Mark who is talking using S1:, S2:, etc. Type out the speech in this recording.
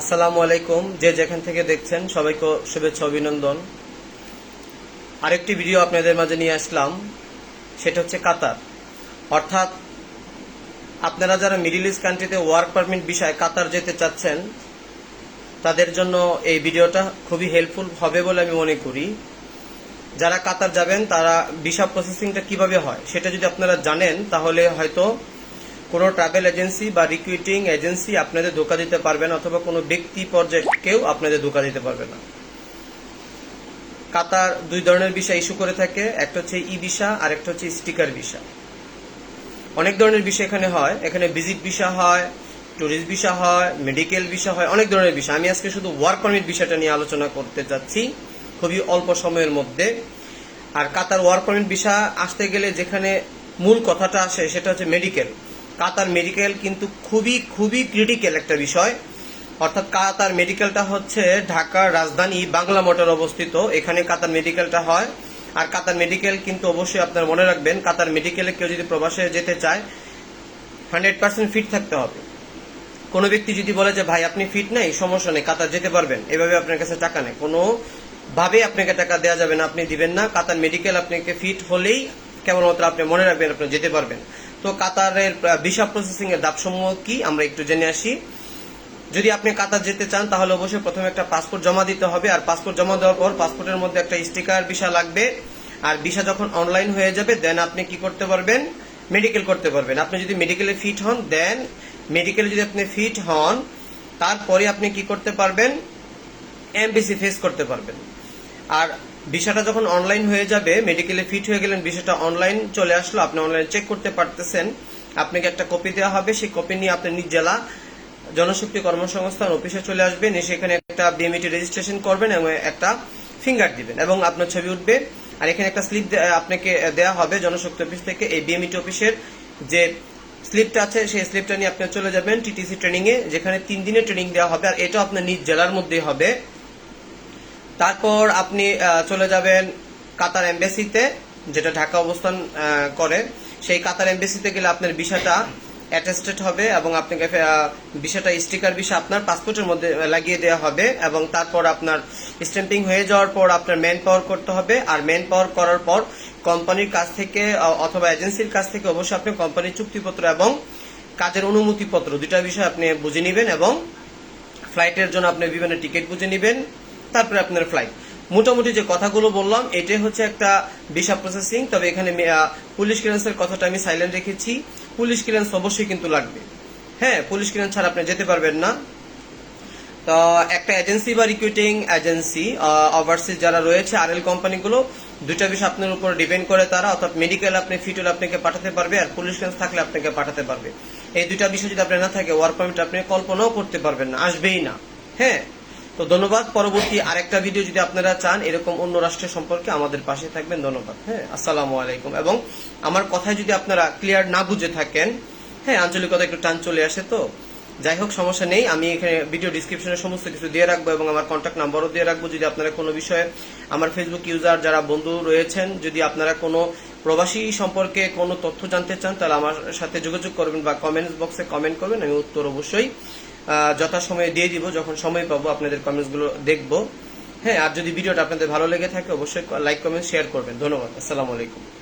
S1: আসসালামু আলাইকুম। যে যেখান থেকে দেখছেন, সবাইকে শুভেচ্ছা, অভিনন্দন। আরেকটি ভিডিও আপনাদের মাঝে নিয়ে আসলাম। সেটা হচ্ছে কাতার। অর্থাৎ আপনারা যারা মিডিল ইস্ট কান্ট্রিতে ওয়ার্ক পারমিট বিষয়ে কাতার যেতে চাচ্ছেন, তাদের জন্য এই ভিডিওটা খুবই হেল্পফুল হবে বলে আমি মনে করি। যারা কাতার যাবেন, তারা ভিসা প্রসেসিংটা কীভাবে হয়, সেটা যদি আপনারা জানেন, তাহলে হয়তো কোনো ট্রাভেল এজেন্সি বা রিক্রুটিং এজেন্সি আপনাদের ধোকা দিতে পারবে না অথবা কোনো ব্যক্তি পর্যায়ে কেউ আপনাদের ধোকা দিতে পারবে না। কাতার দুই ধরনের ভিসা ইস্যু করে থাকে, একটা হচ্ছে ই ভিসা আর একটা হচ্ছে স্টিকার ভিসা অনেক ধরনের ভিসা এখানে হয়, এখানে ভিজিট ভিসা হয় ট্যুরিস্ট ভিসা হয় মেডিকেল ভিসা হয়, অনেক ধরনের ভিসা আমি আজকে শুধু ওয়ার্ক পারমিট ভিসাটা নিয়ে আলোচনা করতে যাচ্ছি, খুবই অল্প সময়ের মধ্যে। আর কাতার ওয়ার্ক পারমিট ভিসা আসতে গেলে যেখানে মূল কথাটা আসে সেটা হচ্ছে মেডিকেল কাতার মেডিকেল কিন্তু খুবই খুবই ক্রিটিক্যাল একটা বিষয়। অর্থাৎ কাতার মেডিকেলটা হচ্ছে ঢাকার রাজধানী বাংলা মোটর অবস্থিত। এখানে কাতার মেডিকেলটা হয়। আর কাতার মেডিকেল কিন্তু অবশ্যই আপনার মনে রাখবেন, কাতার মেডিকেলে কেউ যদি প্রবাসে যেতে চায় হান্ড্রেড পার্সেন্ট ফিট থাকতে হবে। কোনো ব্যক্তি যদি বলে যে, ভাই, আপনি ফিট নাই, সমস্যা নেই, কাতার যেতে পারবেন। এভাবে আপনার কাছে টাকা নেই। কোনো ভাবে আপনাকে টাকা দেওয়া যাবে না, আপনি দিবেন না। কাতার মেডিকেল আপনাকে ফিট হলেই কেবলমাত্র আপনি মনে রাখবেন, আপনি যেতে পারবেন। তো কাতারের ভিসা প্রসেসিং এর দাপসমূহ কি? আমরা একটু জেনে আসি। যদি আপনি কাতার যেতে চান, তাহলে অবশ্যই প্রথমে একটা পাসপোর্ট জমা দিতে হবে। আর পাসপোর্ট জমা দেওয়ার পর পাসপোর্টের মধ্যে একটা স্টিকার ভিসা লাগবে। আর ভিসা যখন অনলাইন হয়ে যাবে দেন আপনি কি করতে পারবেন? মেডিকেল করতে পারবেন। আপনি যদি মেডিকেলে ফিট হন দেন মেডিকেলে যদি আপনি ফিট হন, তারপরে আপনি কি করতে পারবেন? এমবিসি ফেস করতে পারবেন। আর ভিসাটা যখন অনলাইন হয়ে যাবে মেডিকেলে ফিট হয়ে গেলেন ভিসাটা অনলাইন চলে আসলো, আপনি অনলাইন চেক করতে পারতেছেন। আপনাকে একটা কপি দেওয়া হবে, সেই কপি নিয়ে আপনি নিজ জেলা জনশক্তি কর্মসংস্থান অফিসে চলে আসবেন, এসে এখানে একটা বিএমইটি রেজিস্ট্রেশন করবেন এবং একটা ফিঙ্গার দিবেন এবং আপনার ছবি উঠবে। আর এখানে একটা স্লিপ আপনাকে দেওয়া হবে জনশক্তি অফিস থেকে এই বিএমইটি অফিসের যে স্লিপটা আছে, সেই স্লিপটা নিয়ে আপনি চলে যাবেন টিটিসি ট্রেনিং এ যেখানে তিন দিনের ট্রেনিং দেওয়া হবে, আর এটা আপনার নিজ জেলার মধ্যেই হবে। তারপর আপনি চলে যাবেন কাতার এম্বাসিতে, যেটা ঢাকা অবস্থান করে। সেই কাতার এম্বাসিতে গেলে আপনার ভিসাটা অ্যাটেস্টেড হবে এবং আপনাকে ভিসাটা স্টিকার ভিসা আপনার পাসপোর্টের মধ্যে লাগিয়ে দেওয়া হবে এবং তারপর আপনার স্ট্যাম্পিং হয়ে যাওয়ার পর আপনার ম্যান পাওয়ার করতে হবে। আর ম্যান পাওয়ার করার পর কোম্পানির কাছ থেকে অথবা এজেন্সির কাছ থেকে অবশ্যই আপনি কোম্পানির চুক্তিপত্র এবং কাজের অনুমতিপত্র দুটা বিষয় আপনি বুঝে নেবেন এবং ফ্লাইটের জন্য আপনি বিভিন্ন টিকিট বুঝে নেবেন। তারপরে আপনার ফ্লাইট মোটামুটি যে কথাগুলো বললাম, এটাই হচ্ছে একটা ভিসা প্রসেসিং তবে এখানে পুলিশ ক্লিয়ারেন্সের কথাটা আমি সাইলেন্ট রেখেছি। পুলিশ ক্লিয়ারেন্স অবশ্যই কিন্তু লাগবে। হ্যাঁ পুলিশ ক্লিয়ারেন্স ছাড়া আপনি যেতে পারবেন না। তো একটা এজেন্সি বা রিক্রুটিং এজেন্সি ওভারসিজ যারা রয়েছে আর এল কোম্পানিগুলো দুটা বিষয় আপনার উপর ডিপেন্ড করে তারা, অর্থাৎ মেডিকেল আপনি ফিট হলে আপনাকে পাঠাতে পারবে, আর পুলিশ ক্লিয়ারেন্স থাকলে আপনাকে পাঠাতে পারবে। এই দুটা বিষয় যদি আপনার না থাকে ওয়ার্ক পারমিট আপনি কল্পনাও করতে পারবেন না, আসবেই না। হ্যাঁ তো ধন্যবাদ। পরবর্তী আরেকটা ভিডিও যদি আপনারা চান, এরকম অন্য রাষ্ট্রের সম্পর্কে আমাদের পাশে থাকবেন। ধন্যবাদ। হ্যাঁ আসসালামু আলাইকুম। এবং আমার কথায় যদি আপনারা ক্লিয়ার না বুঝে থাকেন হ্যাঁ আঞ্চলিকতা একটু টান চলে আসে তো। যাই হোক, সমস্যা নেই। আমি এখানে ভিডিও ডিসক্রিপশনে সমস্ত কিছু দিয়ে রাখব এবং আমার কন্ট্যাক্ট নাম্বারও দিয়ে রাখব যদি আপনারা কোনো বিষয়ে। আমার ফেসবুক ইউজার যারা বন্ধু রয়েছেন, যদি আপনারা কোনো প্রবাসী সম্পর্কে কোনো তথ্য জানতে চান, তাহলে আমার সাথে যোগাযোগ করবেন বা কমেন্টস বক্সে কমেন্ট করবেন, আমি উত্তর অবশ্যই যথাসময়ে দিয়ে দিব, যখন সময় পাবো আপনাদের কমেন্টসগুলো দেখব। হ্যাঁ আর যদি ভিডিওটা আপনাদের ভালো লেগে থাকে, অবশ্যই লাইক কমেন্ট শেয়ার করবেন। ধন্যবাদ। আসসালামু আলাইকুম।